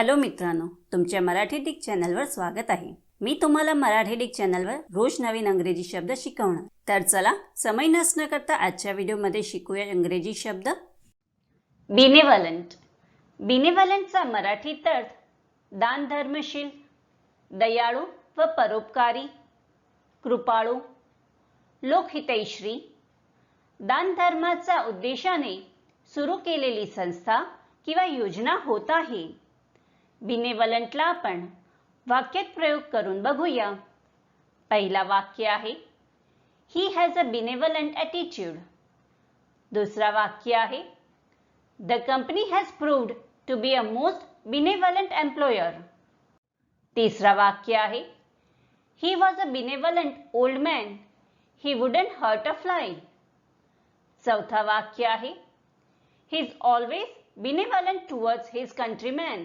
Hello मित्रांनो तुमच्या Marathi Dick चॅनलवर स्वागत आहे. मी तुम्हाला मराठी डिक चॅनलवर रोज नवीन अंग्रेजी शब्द शिकवणार. तर चला समय नसणं करता आजच्या व्हिडिओमध्ये शिकूया इंग्रजी शब्द. बिनेवलंट. बिनेवलंटचा मराठी अर्थ दान धर्मशील दयाळू व परोपकारी कृपाळू लोकहितैश्री. दानधर्माचा उद्देशाने सुरू केलेली संस्था किंवा योजना होत आहे. बिनेवलंटला आपण वाक्यात प्रयोग करून बघूया. पहिला वाक्य आहे ही हॅज अ बिनेवलंट ॲटिट्यूड दुसरा वाक्य आहे the company has proved to be a most benevolent employer तिसरा वाक्य आहे he was a benevolent old man he wouldn't hurt a fly चौथा वाक्य आहे he is always benevolent towards his countryman